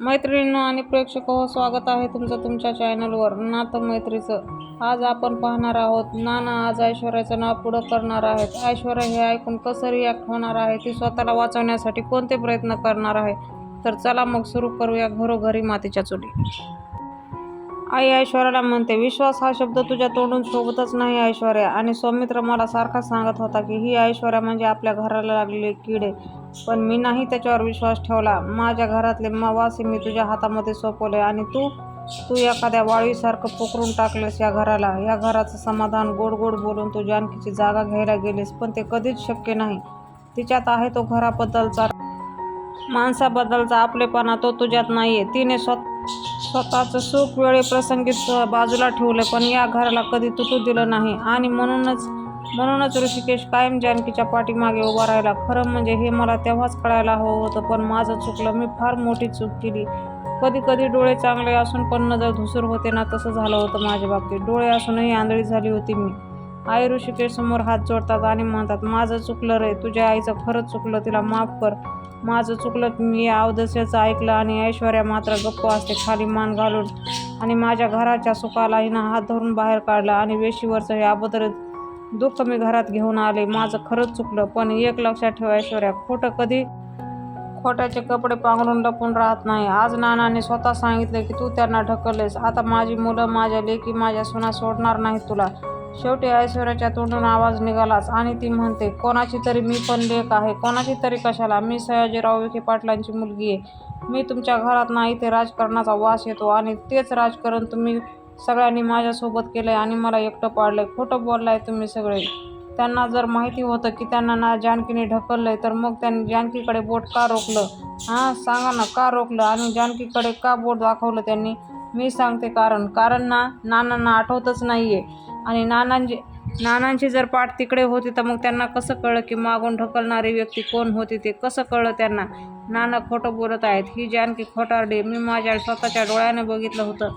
मैत्रिणींनो आणि प्रेक्षक हो स्वागत आहे तुमचं तुमच्या चॅनलवर नातं मैत्रीचं. आज आपण पाहणार आहोत नाना आज ऐश्वर्याचं नाव पुढं करणार आहेत. ऐश्वर्या हे ऐकून कसं रिॲक्ट होणार आहे ती स्वतःला वाचवण्यासाठी कोणते प्रयत्न करणार आहे? तर चला मग सुरू करूया घरोघरी मातीच्या चुली. आई ऐश्वर्याला म्हणते विश्वास हा शब्द तुझ्या तोंडून सोबतच नाही ऐश्वर्या. आणि सौमित्र मला सारखा सांगत होता की ही ऐश्वर्या म्हणजे आपल्या घराला लागलेले किडे पण मी नाही त्याच्यावर विश्वास ठेवला. माझ्या घरातले म- मी तुझ्या हातामध्ये सोपवले आणि तू तू एखाद्या वाळीसारखं पोखरून टाकलंस या घराला. या घराचं समाधान गोड गोड बोलून तू जानकीची जागा घ्यायला गेलीस पण ते कधीच शक्य नाही. तिच्यात आहे तो घराबद्दलचा माणसाबद्दलचा आपलेपणा तो तुझ्यात नाही आहे तिने स्वतः स्वतःचं सुख वेळे बाजूला ठेवलं पण या घराला कधी तुटू दिलं नाही. आणि म्हणूनच म्हणूनच ऋषिकेश कायम जानकीच्या पाठीमागे उभा राहिला. खरं म्हणजे हे मला तेव्हाच कळायला हवं होतं पण माझं चुकलं. मी फार मोठी चूक केली. कधी कधी डोळे चांगले असून पण नजर धुसूर होते ना तसं झालं होतं माझ्या बाबतीत. डोळे असूनही आंधळी झाली होती मी. आई ऋषिकेश समोर हात जोडतात आणि म्हणतात माझं चुकलं रे तुझ्या आईचं खरंच चुकलं तिला माफ कर. माझं चुकलं मी अवदस्याचं ऐकलं आणि ऐश्वर्या मात्र गप्प असते खाली मान घालून आणि माझ्या घराच्या सुखाला हिनं हात धरून बाहेर काढला आणि वेशीवरचं हे अगोदर दुःख मी घरात घेऊन आले. माझं खरंच चुकलं पण एक लक्षात ठेव ऐश्वर्या खोटं कधी खोट्याचे कपडे पांघरून लपून राहत नाही. आज नानाने स्वतः सांगितलं की तू त्यांना ढकललेस. आता माझी मुलं माझ्या लेकी माझ्या सुना सोडणार नाहीत तुला. शेवटी ऐश्वर्याच्या तोंडून आवाज निघालाच आणि ती म्हणते कोणाची तरी मी पण लेख आहे. कोणाची तरी कशाला? मी सयाजीराव विखे पाटलांची मुलगी आहे. मी तुमच्या घरात नाही ते राजकारणाचा वास येतो आणि तेच राजकारण तुम्ही सगळ्यांनी माझ्यासोबत केलं आहे आणि मला एकटं पाडलं आहे खोटं बोललाय तुम्ही सगळे. त्यांना जर माहिती होतं की त्यांना ना जानकीने ढकललं आहे तर मग त्यांनी जानकीकडे बोट का रोखलं? हां सांगा ना का रोखलं? आणि जानकीकडे का बोट दाखवलं त्यांनी? मी सांगते कारण. कारण ना नानांना आठवतच नाही आहे आणि नानांची नानांची जर पाठ तिकडे होती तर मग त्यांना कसं कळलं की मागून ढकलणारी व्यक्ती कोण होती ते कसं कळलं त्यांना? नाना खोटं बोलत आहेत. ही जानकी खोटारडी मी माझ्या स्वतःच्या डोळ्याने बघितलं होतं.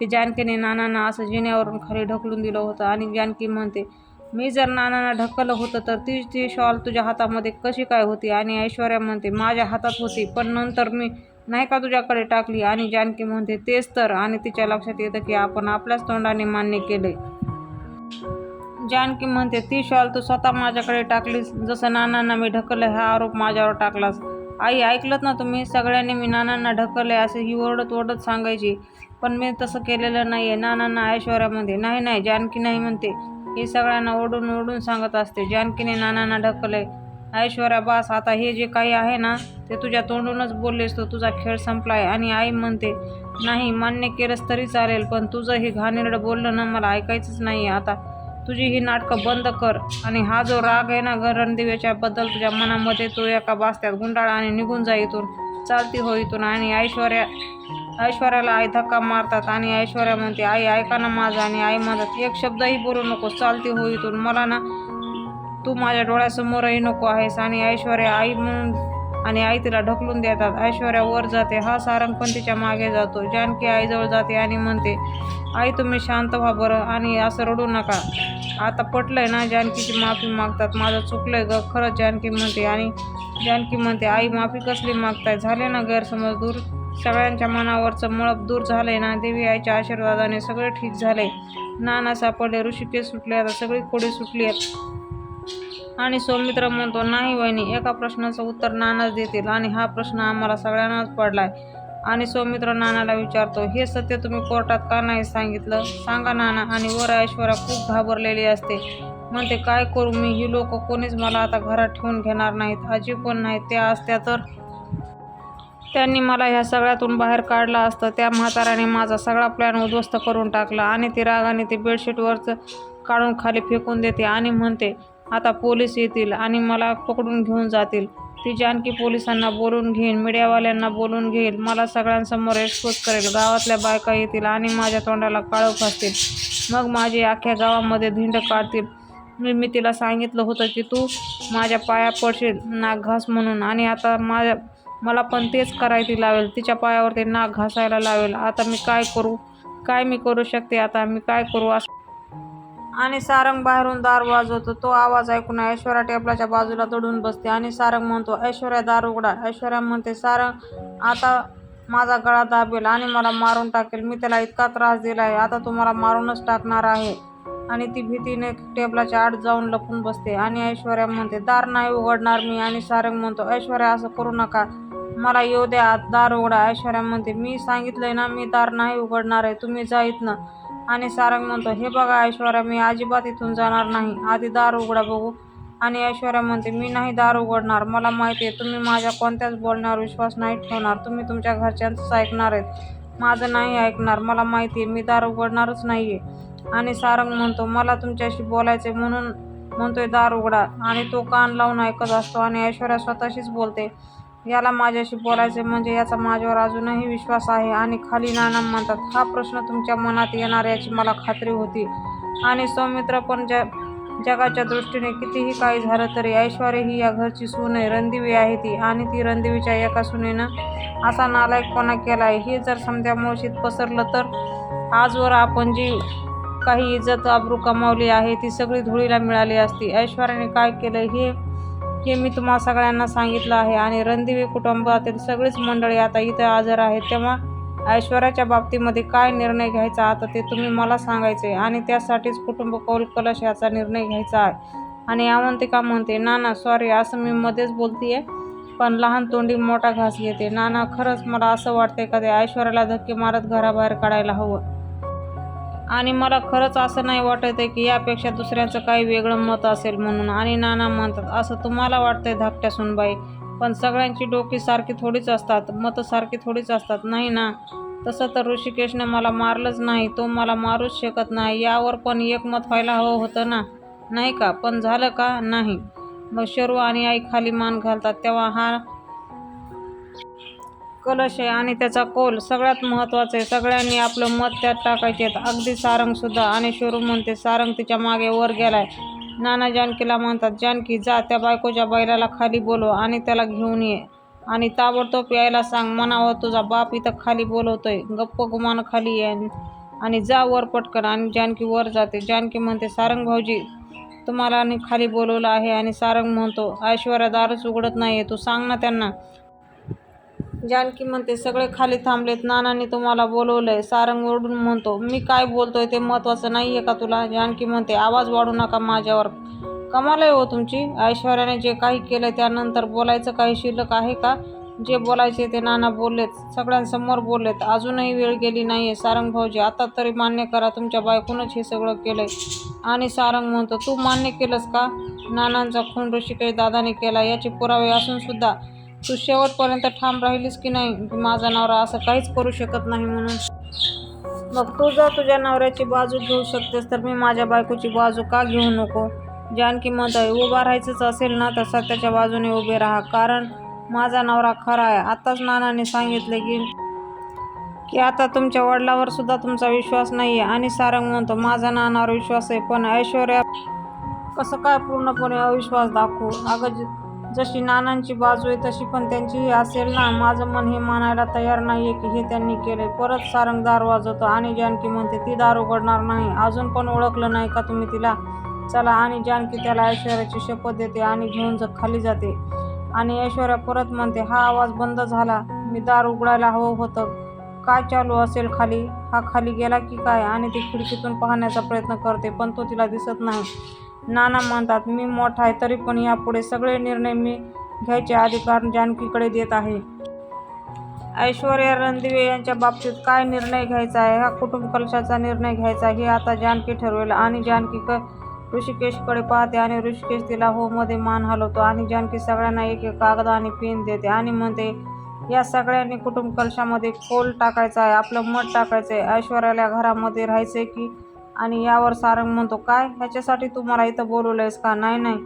की जानकीने नानांना असं जिन्यावरून खाली ढकलून दिलं होतं आणि जानकी म्हणते मी जर नानांना ढकललं होतं तर ती ती शॉल तुझ्या हातामध्ये कशी काय होती? आणि ऐश्वर्या म्हणते माझ्या हातात होती पण नंतर मी नाही का तुझ्याकडे टाकली? आणि जानकी म्हणते तेच तर. आणि तिच्या लक्षात येतं की आपण आपल्याच तोंडाने मान्य केले. जानकी म्हणते ती शॉल तू स्वतः माझ्याकडे टाकलीस जसं नानांना मी ढकललं हा आरोप माझ्यावर टाकलास. आई ऐकलत ना तुम्ही? सगळ्यांनी मी नानांना ढकलले असे ही ओरडत ओरडत सांगायची. पण मी तसं केलेलं नाही आहे नानांना ऐश्वर्यामध्ये नाही नाही जानकी नाही म्हणते. ही सगळ्यांना ओढून ओढून सांगत असते. जानकीने नानांना ढकलले. ऐश्वर्या बास आता हे जे काही आहे ना ते तुझ्या तोंडूनच बोललेस तो तुझा खेळ संपलाय आणि आई म्हणते नाही मान्य केलंस तरी चालेल पण तुझं हे घाणेरडं बोललं ना मला ऐकायचंच नाही आता तुझी ही नाटकं बंद कर आणि हा जो राग आहे ना ग रणदिव्याच्या बद्दल तुझ्या मनामध्ये तो एका बास्त्यात गुंडाळा आणि निघून जा इथून. चालती हो इथून. आणि ऐश्वर्या ऐश्वर्याला आई धक्का मारतात आणि ऐश्वर्या म्हणते आई ऐका ना माझा. आणि आई म्हणतात एक शब्दही बोलू नको चालती हो इथून. मला ना तू माझ्या डोळ्यासमोरही नको आहेस आणि ऐश्वर्या आई म्हणून आणि आई तिला ढकलून देतात. ऐश्वर्या वर जाते. हा सारंग पण तिच्यामागे जातो. जानकी आईजवळ जाते आणि म्हणते आई तुम्ही शांत व्हा बरं आणि असं रडू नका. आता पटलंय ना जानकीची माफी मागतात. माझं चुकलंय ग. खरंच जानकी म्हणते आणि जानकी म्हणते आई माफी कसली मागताय? झाले ना गैरसमज दूर? सगळ्यांच्या मनावरचं मळप दूर झालंय ना? देवी आईच्या आशीर्वादाने सगळे ठीक झाले नाना सापडले. ऋषिकेश सुटले. आता सगळी कोडी सुटली आहेत. आणि सौमित्र म्हणतो नाही वहिनी एका प्रश्नाचं उत्तर नानाच देतील आणि हा प्रश्न आम्हाला सगळ्यांनाच पडलाय. आणि सौमित्र नानाला विचारतो हे सत्य तुम्ही कोर्टात का नाही सांगितलं? सांगा नाना. आणि वर ऐश्वर्या खूप घाबरलेली असते. म्हणते काय करू मी? ही लोक कोणीच मला आता घरात ठेवून घेणार नाहीत. आजी पण नाही त्या असत्या तर त्यांनी मला ह्या सगळ्यातून बाहेर काढलं असतं. त्या म्हाताऱ्याने माझा सगळा प्लॅन उद्ध्वस्त करून टाकला आणि ती रागाने ते बेडशीटवरचं काढून खाली फेकून देते आणि म्हणते आता पोलीस येतील आणि मला पकडून घेऊन जातील. ती जानकी पोलिसांना बोलून घेईन मीडियावाल्यांना बोलून घेईल. मला सगळ्यांसमोर एक्सपोज करेल. गावातल्या बायका येतील आणि माझ्या तोंडाला काळं फासतील मग माझी अख्ख्या गावामध्ये धिंड काढतील. मी मी तिला सांगितलं होतं की तू माझ्या पाया पडशील नाक घास म्हणून. आणि आता माझ्या मला पण तेच करायची लावेल. तिच्या पायावरती नाक घासायला लावेल. आता मी काय करू? काय मी करू शकते? आता मी काय करू? असं आणि सारंग बाहेरून दार वाजवतो. तो आवाज ऐकून ऐश्वर्या टेबलाच्या बाजूला दडून बसते आणि सारंग म्हणतो ऐश्वर्या दार उघडा. ऐश्वर्या म्हणते सारंग आता माझा गळा दाबेल आणि मला मारून टाकेल. मी त्याला इतका त्रास दिला आहे आता तो मला मारूनच टाकणार आहे. आणि ती भीतीने टेबलाच्या आड जाऊन लपून बसते आणि ऐश्वर्या म्हणते दार नाही उघडणार मी. आणि सारंग म्हणतो ऐश्वर्या असं करू नका. मला येऊ द्या. दार उघडा. ऐश्वर्या म्हणते मी सांगितलंय ना मी दार नाही उघडणार आहे. तुम्ही जा इथनं. आणि सारंग म्हणतो हे बघा ऐश्वर्या मी अजिबात इथून जाणार नाही. आधी दार उघडा बघू. आणि ऐश्वर्या म्हणते मी नाही दार उघडणार. मला माहिती आहे तुम्ही माझ्या कोणत्याच बोलण्यावर विश्वास नाही ठेवणार. तुम्ही तुमच्या घरच्यांचंच ऐकणार आहेत. माझं नाही ऐकणार. मला माहिती आहे मी दार उघडणारच नाही आहे आणि सारंग म्हणतो मला तुमच्याशी बोलायचे म्हणून म्हणतोय दार उघडा. आणि तो कान लावून ऐकत असतो आणि ऐश्वर्या स्वतःशीच बोलते. याला माझ्याशी बोलायचे म्हणजे याचा माझ्यावर अजूनही विश्वास आहे. आणि खाली नाना म्हणतात हा प्रश्न तुमच्या मनात येणार याची मला खात्री होती. आणि सौमित्र पण ज जगाच्या दृष्टीने कितीही काही झालं तरी ऐश्वर्या ही या घरची सून आहे. रणदिवी आहे ती. आणि ती रणदिवीच्या एका सुनेनं असा नालायकपणा केला आहे हे जर समजा मुळशीत पसरलं तर आजवर आपण जी काही इज्जत आबरू कमावली आहे ती सगळी धुळीला मिळाली असती. ऐश्वर्याने काय केलं हे हे मी तुम्हा सगळ्यांना सांगितलं आहे. आणि रणदिवे कुटुंबातील सगळीच मंडळी आता इथं हजर आहेत. तेव्हा ऐश्वर्याच्या बाबतीमध्ये काय निर्णय घ्यायचा आता ते तुम्ही मला सांगायचे आणि त्यासाठीच कुटुंब कौल कलश याचा निर्णय घ्यायचा आहे. आणि अवंतिका म्हणते नाना सॉरी असं मी मध्येच बोलतीये पण लहान तोंडी मोठा घास घेते. नाना खरंच मला असं वाटतंय का ते ऐश्वर्याला धक्के मारत घराबाहेर काढायला हवं? आणि मला खरंच असं नाही वाटत आहे की यापेक्षा दुसऱ्यांचं काही वेगळं मत असेल म्हणून. आणि नाना म्हणतात असं तुम्हाला वाटतंय धाकट्या सुनबाई पण सगळ्यांची डोकी सारखी थोडीच असतात मतं सारखी थोडीच असतात नाही ना? तसं तर ऋषिकेशने मला मारलंच नाही तो मला मारूच शकत नाही यावर पण एकमत व्हायला हवं होतं ना? नाही का? पण झालं का? नाही. मग शरू आणि आई खाली मान घालतात तेव्हा हा कलश आहे आणि त्याचा कोल सगळ्यात महत्त्वाचं आहे. सगळ्यांनी आपलं मत त्यात टाकायचे अगदी सारंगसुद्धा आणि शोरूम म्हणते सारंग तिच्यामागे वर गेलाय. नाना जानकीला म्हणतात जानकी जा त्या बायकोच्या बैलाला खाली बोलव आणि त्याला घेऊन ये. आणि ताबडतोब यायला सांग म्हणावं तुझा बाप इथं खाली बोलवतोय. गप्प गुमान खाली ये आणि जा वर पटकन. आणि जानकी वर जाते. जानकी म्हणते सारंग भाऊजी तुम्हाला आणि खाली बोलवलं आहे. आणि सारंग म्हणतो ऐश्वर्या दारच उघडत नाही आहे तू सांग ना त्यांना. जानकी म्हणते सगळे खाली थांबलेत. नानांनी तुम्हाला बोलवलंय. सारंग ओरडून म्हणतो मी काय बोलतोय ते महत्त्वाचं नाही आहे का तुला? जानकी म्हणते आवाज वाढू नका माझ्यावर. कमाल आहे हो तुमची. ऐश्वर्याने जे काही केलं त्यानंतर बोलायचं काही शिल्लक आहे का? जे बोलायचे ते नाना बोललेत. सगळ्यांसमोर बोललेत. अजूनही वेळ गेली नाही आहे सारंग भाऊजी आता तरी मान्य करा तुमच्या बायकोनंच हे सगळं केलंय. आणि सारंग म्हणतो तू मान्य केलंस का? नानांचा खून ऋषिकेश दादाने केला. याचे पुरावे असून सुद्धा तू शेवटपर्यंत ठाम राहिलीस की नाही? माझा नवरा असं काहीच करू शकत नाही म्हणून. मग तू जर तुझ्या नवऱ्याची बाजू घेऊ शकतेस तर मी माझ्या बायकोची बाजू का घेऊ नको? जानकी मत आहे उभा राहायचंच असेल ना तर सत्याच्या बाजूने उभे राहा. कारण माझा नवरा खरा आहे. आताच नानाने सांगितले की की आता तुमच्या वडिलावर सुद्धा तुमचा विश्वास नाही आहे आणि सारंग म्हणतो माझा नानावर विश्वास आहे पण ऐश्वर्या कसं काय पूर्णपणे अविश्वास दाखवू? अगं जशी नानांची बाजू आहे तशी पण त्यांचीही असेल ना माझं मन हे मानायला तयार नाही आहे की हे त्यांनी केले परत सारंग दार वाजवतो आणि जानकी म्हणते ती दार उघडणार नाही. अजून पण ओळखलं नाही का तुम्ही तिला? चला. आणि जानकी त्याला ऐश्वर्याची शपथ देते आणि घेऊन ज खाली जाते. आणि ऐश्वर्या परत म्हणते हा आवाज बंद झाला. मी दार उघडायला हवं होतं. काय चालू असेल खाली? हा खाली गेला की काय? आणि ती खिडकीतून पाहण्याचा प्रयत्न करते पण तो तिला दिसत नाही. नाना म्हणतात मी मोठा आहे तरी पण यापुढे सगळे निर्णय मी घ्यायचे अधिकार जानकीकडे देत आहे. ऐश्वर्या रणदिवे यांच्या बाबतीत काय निर्णय घ्यायचा आहे? हा कुटुंब कलशाचा निर्णय घ्यायचा हे आता जानकी ठरवेल आणि जानकी क ऋषिकेशकडे पाहते आणि ऋषिकेश तिला होमध्ये मान हलवतो आणि जानकी सगळ्यांना एक एक कागद आणि पेन देते आणि म्हणते या सगळ्यांनी कुटुंब कलशामध्ये कोल टाकायचा आहे आपलं मत टाकायचं आहे. ऐश्वर्याला घरामध्ये राहायचं आहे की आणि यावर सारंग म्हणतो काय? ह्याच्यासाठी तू मला इथं आहेस का? नाही नाही.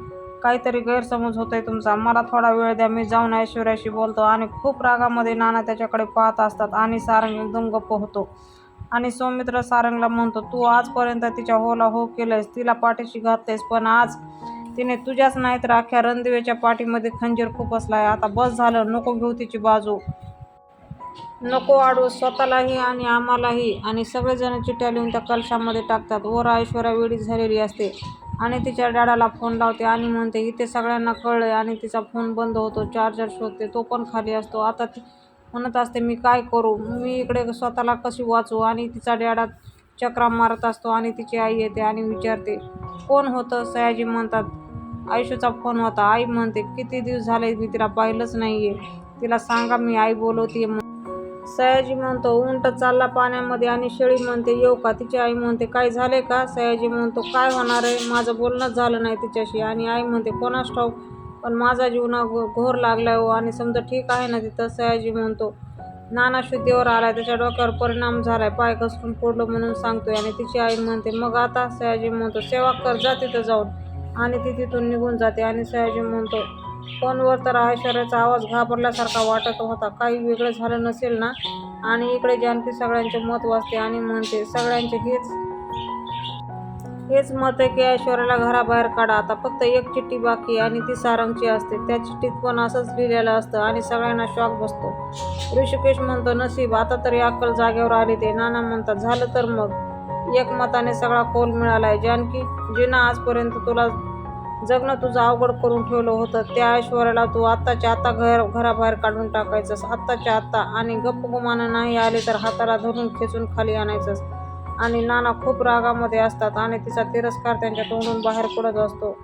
काहीतरी गैरसमज होतोय तुमचा. मला थोडा वेळ द्या. मी जाऊन ऐश्वर्याशी बोलतो आणि खूप रागामध्ये नाना त्याच्याकडे पाहत असतात आणि सारंग एकदम गप्प होतो. आणि सौमित्र सारंगला म्हणतो तू आजपर्यंत तिच्या होला हो केलंयस. तिला पाठीशी घाततेस पण आज तिने तुझ्याच नाही तर अख्ख्या रणदिवेच्या पाठीमध्ये खंजीर खूप असला आहे आता बस झालं. नको घेऊ तिची बाजू. नको वाढू स्वतःलाही आणि आम्हालाही. आणि सगळेजण चिठ्ठ्या लिहून त्या कलशामध्ये टाकतात. वर ऐश्वर्या वेळी झालेली असते. आणि तिच्या डॅडाला फोन लावते आणि म्हणते इथे सगळ्यांना कळलं आणि तिचा फोन बंद होतो. चार्जर शोधते. तो पण खाली असतो. आता ती म्हणत असते मी काय करू? मी इकडे स्वतःला कशी वाचू आणि तिचा डॅडा चक्रा मारत असतो आणि तिची आई येते आणि विचारते कोण होतं? सयाजी म्हणतात आयुष्याचा फोन होता. आई म्हणते किती दिवस झाले मी तिला पाहिलंच नाही आहे तिला सांगा मी आई बोलवते सयाजी म्हणतो उंट चालला पाण्यामध्ये आणि शेळी म्हणते येऊ का? तिची आई म्हणते काय झाले का? सयाजी म्हणतो काय होणार आहे? माझं बोलणंच झालं नाही तिच्याशी. आणि आई म्हणते कोणास ठाऊक पण माझा जीवना घो- घोर लागला हो आणि समजा ठीक आहे ना तिथं सयाजी म्हणतो. नाना शुद्धीवर आलाय त्याच्या डोक्यावर परिणाम झालाय पाय घसरून पडलो म्हणून सांगतोय. आणि तिची आई म्हणते मग आता सयाजी म्हणतो सेवा कर जा तिथं जाऊन. आणि ती तिथून निघून जाते. आणि सयाजी म्हणतो फोनवर तर ऐश्वर्याचा आवाज घाबरल्यासारखा वाटत होता. काही वेगळं झालं नसेल ना? आणि इकडे जानकी सगळ्यांचे मत वाचते आणि म्हणते सगळ्यांचे हेच हेच मत आहे की ऐश्वर्याला घराबाहेर काढा. आता फक्त एक चिठ्ठी बाकी आणि ती सारंगची असते. त्या चिठ्ठीत पण असंच लिहिलेलं असतं आणि सगळ्यांना शॉक बसतो. ऋषिकेश म्हणतो नसीब आता तरी अक्कल जागेवर आली ते. नाना म्हणतात झालं तर मग. एकमताने सगळा कौल मिळालाय. जानकी जिना आजपर्यंत तुला जगणं तुझं अवघड करून ठेवलं होतं त्या ऐश्वर्याला तू आत्ताच्या आत्ता घर घराबाहेर काढून टाकायचंस. आत्ताच्या आत्ता आणि गप्प गुमानं नाही आले तर हाताला धरून खेचून खाली आणायचंस. आणि नाना खूप रागामध्ये असतात आणि तिचा तिरस्कार त्यांच्या तोंडून बाहेर पडत असतो.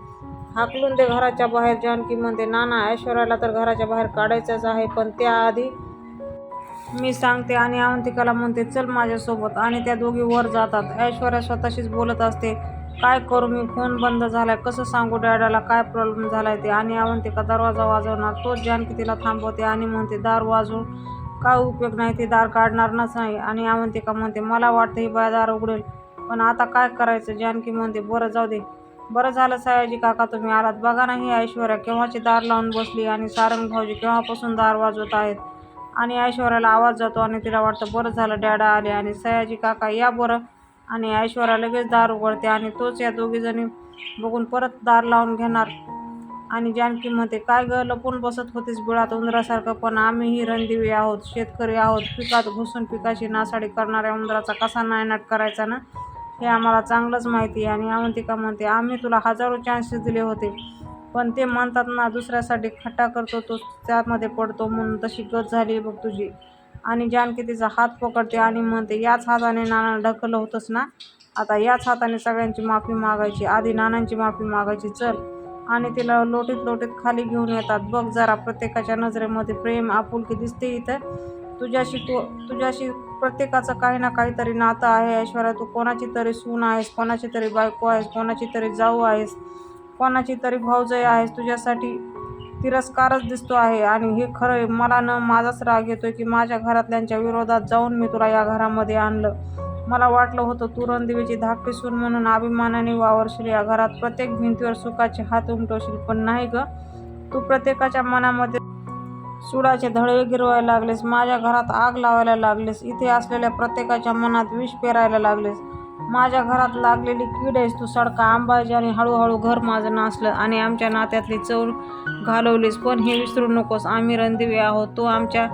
हाकलून दे घराच्या बाहेर जानकी म्हणते नाना ऐश्वर्याला तर घराच्या बाहेर काढायचंच आहे पण त्याआधी मी सांगते आणि अवंतिकाला म्हणते चल माझ्यासोबत. आणि त्या दोघी वर जातात. ऐश्वर्या स्वतःशीच बोलत असते. काय करू मी? फोन बंद झालाय. कसं सांगू डॅडाला? काय प्रॉब्लेम झालाय ते? आणि अवंतिका दरवाजा वाजवणार? तोच जानकी तिला थांबवते आणि म्हणते दार वाजवून काय उपयोग नाही ते दार काढणारच नाही. आणि अवंतिका म्हणते मला वाटतं ही बाय दार उघडेल. पण आता काय करायचं? जानकी म्हणते बरं जाऊ दे. बरं झालं सयाजी काका तुम्ही आलात. बघा ना ही ऐश्वर्या केव्हाची दार लावून बसली आणि सारंग भाऊजी केव्हापासून दार वाजवत आहेत? आणि ऐश्वर्याला आवाज जातो आणि तिला वाटतं बरं झालं डॅडा आले आणि सयाजी काका या बरं आणि ऐश्वर्या लगेच दार उघडते आणि तोच या दोघीजणी बघून परत दार लावून घेणार. आणि जानकी म्हणते काय ग लपून बसत होतीस बिळात उंदरासारखं पण आम्हीही रणदिवी आहोत शेतकरी आहोत पिकात घुसून पिकाची नासाडी करणाऱ्या उंदराचा कसा नायनाट करायचा ना? हे आम्हाला चांगलंच माहिती आहे. आणि अवंतिका म्हणते आम्ही तुला हजारो चान्सेस दिले होते पण ते म्हणतात ना दुसऱ्यासाठी खट्टा करतो तो त्यामध्ये पडतो म्हणून तशी गत झाली बघ तुझी. आणि जानकी तिचा हात पकडते आणि म्हणते याच हाताने नाना ढकललं होतंस ना? आता याच हाताने सगळ्यांची माफी मागायची. आधी नानांची माफी मागायची. चल. आणि तिला लोटीत लोटीत खाली घेऊन येतात. बघ जरा प्रत्येकाच्या नजरेमध्ये प्रेम आपुलकी दिसते इथं. तुझ्याशी तू तुझ्याशी प्रत्येकाचं काही ना काहीतरी नातं आहे ऐश्वर्या. तू कोणाची तरी सून आहेस कोणाची तरी बायको आहेस कोणाची तरी जाऊ आहेस कोणाची तरी भाऊजय आहेस. तुझ्यासाठी तिरस्कारच दिसतो आहे. आणि हे खरं मला न माझाच राग येतोय की माझ्या घरातल्यांच्या विरोधात जाऊन मी तुला या घरामध्ये आणलं. मला वाटलं होतं तू रणदेवीची धाकटी सून म्हणून अभिमानाने वावरशील. या घरात प्रत्येक भिंतीवर सुखाचे हात उमटवशील. पण नाही ग तू प्रत्येकाच्या मनामध्ये सुडाचे धडे गिरवायला लागलेस. माझ्या घरात आग लावायला लागलेस. इथे असलेल्या प्रत्येकाच्या मनात विष पेरायला लागलेस. माझ्या घरात लागलेली कीड आहेस तू सडका आंबाजी आणि हळूहळू घर माझं नासलं आणि आमच्या नात्यातली चव घालवलीस. पण हे विसरू नकोस आम्ही रणदिवे आहोत. तू आमच्या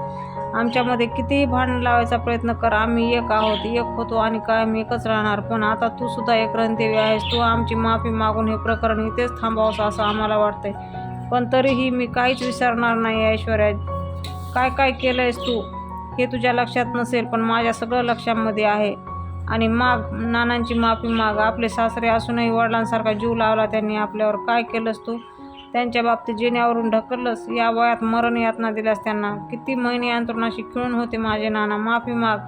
आमच्यामध्ये कितीही भांडण लावायचा प्रयत्न कर. आम्ही एक आहोत एक होतो आणि कायम एकच राहणार. पण आता तू सुद्धा एक रणदेवी आहेस. तू आमची माफी मागून हे प्रकरण इथेच थांबावंसं असं आम्हाला वाटतंय. पण तरीही मी काहीच विसरणार नाही ऐश्वर्या. काय काय केलं आहेस तू? हे तुझ्या लक्षात नसेल पण माझ्या सगळं लक्षामध्ये आहे. आणि माग नानांची माफी माग. आपले सासरे असूनही वडिलांसारखा जीव लावला त्यांनी आपल्यावर. काय केलंस तू? त्यांच्या बाबतीत जिन्यावरून ढकललंस या वयात मरण यातना दिल्यास त्यांना. किती महिने अंतरुणाशी खिळून होते माझे नाना. माफी माग.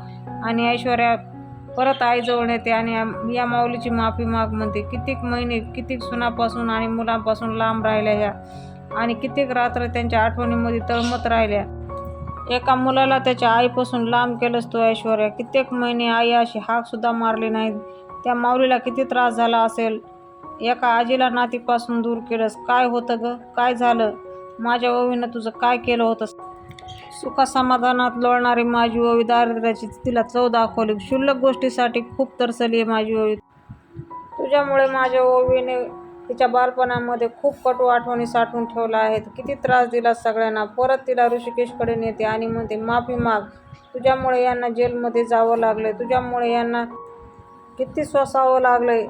आणि ऐश्वर्या परत आईजवळ येते आणि या- या माऊलीची माफी माग म्हणते. कित्येक महिने कित्येक सुनापासून आणि मुलांपासून लांब राहिल्या ह्या. आणि कित्येक रात्र त्यांच्या आठवणीमध्ये तळमत राहिल्या. एका मुलाला त्याच्या आईपासून लांब केलंस तो ऐश्वर्या. कित्येक महिने आई अशी हाकसुद्धा मारली नाही त्या माऊलीला किती त्रास झाला असेल? एका आजीला नातीपासून दूर केलंस. काय होतं ग? काय झालं? माझ्या ओवीनं तुझं काय केलं होतं सुखासमाधानात लोळणारी माझी ओवी दारिद्र्याची तिला चव दाखवली. क्षुल्लक गोष्टीसाठी खूप तरसली आहे माझी ओवी. तुझ्यामुळे माझ्या ओवीने तिच्या बालपणामध्ये खूप कटू आठवणी साठवून ठेवल्या आहेत. किती त्रास दिला सगळ्यांना. परत तिला ऋषिकेशकडे नेते आणि म्हणते माफी माग. तुझ्यामुळे यांना जेलमध्ये जावं लागलं तुझ्यामुळे यांना किती सोसावं लागलंय.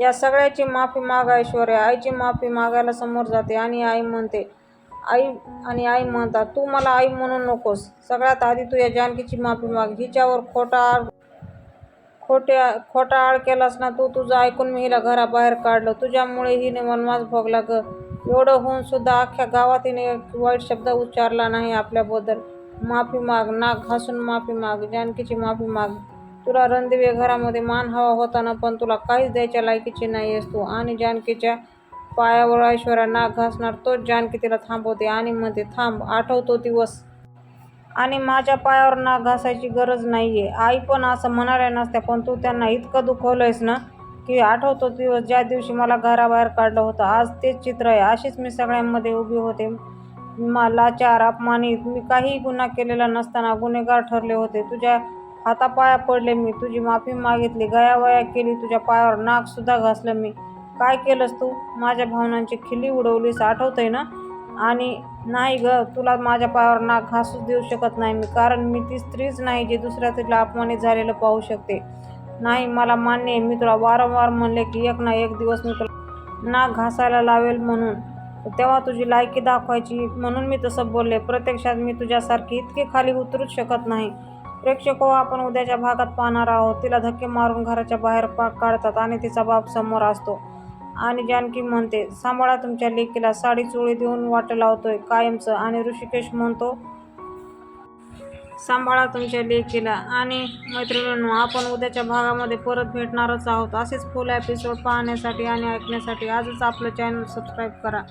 या सगळ्याची माफी माग ऐश्वर्या. आईची माफी मागायला समोर जाते आणि आई म्हणते आई आणि आई म्हणतात तू मला आई म्हणू नकोस. सगळ्यात आधी तू या जानकीची माफी माग. हिच्यावर खोटा खोट्या खोटा आळ केलास ना तू तुझं ऐकून मी हिला घराबाहेर काढलं. तुझ्यामुळे हिने वनवास भोगला ग. एवढं होऊन सुद्धा अख्ख्या गावात हिने वाईट शब्द उच्चारला नाही आपल्याबद्दल. माफी माग नाक घासून माफी माग जानकीची माफी माग. तुला रणदिवे घरामध्ये मान हवा होता ना पण तुला काहीच द्यायच्या लायकीची नाही आहेस तू. आणि जानकीच्या पायावर ऐश्वर्या नाक घासणार तोच जानकी तिला थांबवते आणि म्हणते थांब आठवतो दिवस. आणि माझ्या पायावर नाक घासायची गरज नाही आहे आई पण असं म्हणाल्या नसत्या पण तू त्यांना इतकं दुखवलंयस ना की आठवतो दिवस ज्या दिवशी मला घराबाहेर काढलं होतं. आज तेच चित्र आहे. अशीच मी सगळ्यांमध्ये उभी होते. मा लाचार अपमानित मी काहीही गुन्हा केलेला नसताना गुन्हेगार ठरले होते. तुझ्या हातापाया पडले मी. तुझी माफी मागितली. गयावया केली. तुझ्या पायावर नाकसुद्धा घासलं मी. काय केलंस तू? माझ्या भावनांची खिल्ली उडवलीस. आठवतंय ना? आणि नाही ग तुला माझ्या पायावर नाक घासूच देऊ शकत नाही मी कारण मी ती स्त्रीच नाही जी दुसऱ्या स्त्रीला अपमानित झालेलं पाहू शकते. नाही मला मान्य आहे मी तुला वारंवार म्हणले की एक ना एक दिवस मी तुला नाक घासायला लावेल म्हणून. तेव्हा तुझी लायकी दाखवायची म्हणून मी तसं बोलले. प्रत्यक्षात मी तुझ्यासारखी इतकी खाली उतरूच शकत नाही. प्रेक्षक हो आपण उद्याच्या भागात पाहणार आहोत. तिला धक्के मारून घराच्या बाहेर पा काढतात आणि तिचा बाप समोर असतो. आणि जानकी म्हणते सांभाळा तुमच्या लेकीला साडी चोळी देऊन वाट लावतोय कायमचं. आणि ऋषिकेश म्हणतो सांभाळा तुमच्या लेकीला आणि मैत्रिणींनो आपण उद्याच्या भागामध्ये परत भेटणारच आहोत. असेच फुल एपिसोड पाहण्यासाठी आणि ऐकण्यासाठी आजच आपलं चॅनल सबस्क्राईब करा.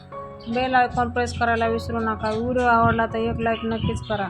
बेल आयकॉन प्रेस करायला विसरू नका. व्हिडिओ आवडला तर एक लाईक नक्कीच करा.